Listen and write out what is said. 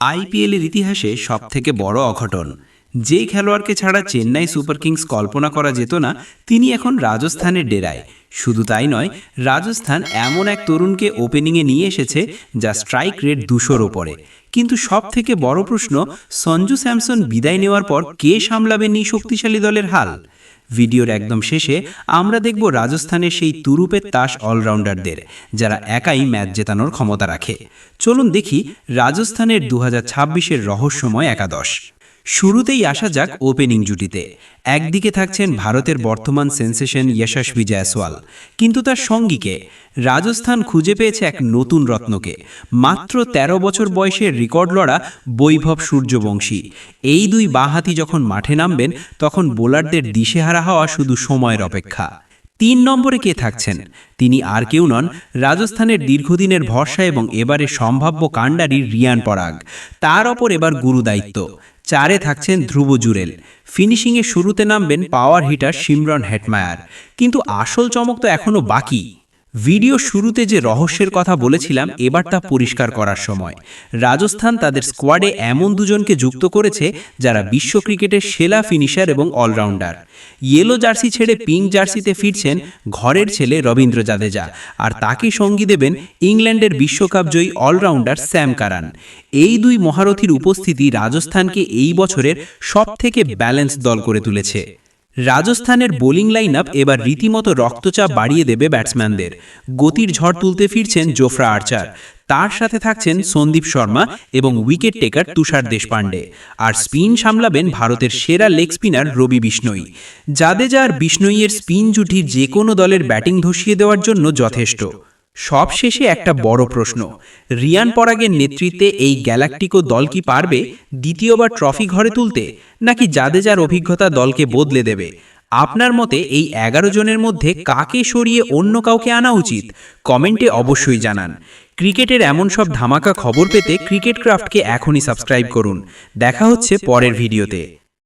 আইপিএলের ইতিহাসে সবথেকে বড় অঘটন। যেই খেলোয়াড়কে ছাড়া চেন্নাই সুপার কিংস কল্পনা করা যেত না, তিনি এখন রাজস্থানের ডেরায়। শুধু তাই নয়, রাজস্থান এমন এক তরুণকে ওপেনিংয়ে নিয়ে এসেছে যা স্ট্রাইক রেট দুশোর ওপরে। কিন্তু সব থেকে বড় প্রশ্ন, সঞ্জু স্যামসন বিদায় নেওয়ার পর কে সামলাবেন এই শক্তিশালী দলের হাল? ভিডিওর একদম শেষে আমরা দেখব রাজস্থানের সেই তুরুপের তাস অলরাউন্ডারদের, যারা একাই ম্যাচ জেতানোর ক্ষমতা রাখে। চলুন দেখি রাজস্থানের দু হাজার রহস্যময় একাদশ। শুরুতেই আসা যাক ওপেনিং জুটিতে। একদিকে থাকছেন ভারতের বর্তমান সেন্সেশন যশস্বী জয়সওয়াল কিন্তু তার সঙ্গীকে রাজস্থান খুঁজে পেয়েছে এক নতুন রত্নকে। মাত্র ১৩ বছর বয়সের রেকর্ড লড়া বৈভব সূর্যবংশী। এই দুই বাঁহাতি যখন মাঠে নামবেন তখন বোলারদের দিশেহারা হওয়া শুধু সময়ের অপেক্ষা। তিন নম্বরে কে থাকছেন? তিনি আর কেউ নন রাজস্থানের দীর্ঘদিনের ভরসা এবং এবারে সম্ভাব্য কাণ্ডারি রিয়ান পরাগ। তার ওপর এবার গুরু দায়িত্ব। চারে থাকছেন ধ্রুব জুরেল। ফিনিশিংয়ে শুরুতে নামবেন পাওয়ার হিটার সিমরন হেটমায়ার। কিন্তু আসল চমক তো এখনও বাকি। ভিডিও শুরুতে যে রহস্যের কথা বলেছিলাম, এবার তা পরিষ্কার করার সময়। রাজস্থান তাদের স্কোয়াডে এমন দুজনকে যুক্ত করেছে, যারা বিশ্ব ক্রিকেটের সেরা ফিনিশার এবং অলরাউন্ডার ইয়েলো জার্সি ছেড়ে পিঙ্ক জার্সিতে ফিরছেন ঘরের ছেলে রবীন্দ্র জাদেজা, আর তাকে সঙ্গী দেবেন ইংল্যান্ডের বিশ্বকাপ জয়ী অলরাউন্ডার স্যাম কারান। এই দুই মহারথীর উপস্থিতি রাজস্থানকে এই বছরের সবথেকে ব্যালেন্স দল করে তুলেছে। রাজস্থানের বোলিং লাইন আপ এবার রীতিমতো রক্তচাপ বাড়িয়ে দেবে ব্যাটসম্যানদের। গতির ঝড় তুলতে ফিরছেন জোফরা আর্চার। তার সাথে থাকছেন সন্দীপ শর্মা এবং উইকেট টেকার তুষার দেশপাণ্ডে। আর স্পিন সামলাবেন ভারতের সেরা লেগ স্পিনার রবি বিষ্ণই। জাদেজা আর বিষ্ণইয়ের স্পিন জুটি যে কোনো দলের ব্যাটিং ধসিয়ে দেওয়ার জন্য যথেষ্ট। সবশেষে একটা বড় প্রশ্ন। রিয়ান পরাগের নেতৃত্বে এই গ্যালাকটিকো দল কি পারবে দ্বিতীয়বার ট্রফি ঘরে তুলতে নাকি জাদেজার অভিজ্ঞতা দলকে বদলে দেবে। আপনার মতে এই এগারো জনের মধ্যে কাকে সরিয়ে অন্য কাউকে আনা উচিত? কমেন্টে অবশ্যই জানান। ক্রিকেটের এমন সব ধামাকা খবর পেতে ক্রিকেট ক্রাফটকে এখনই সাবস্ক্রাইব করুন। দেখা হচ্ছে পরের ভিডিওতে।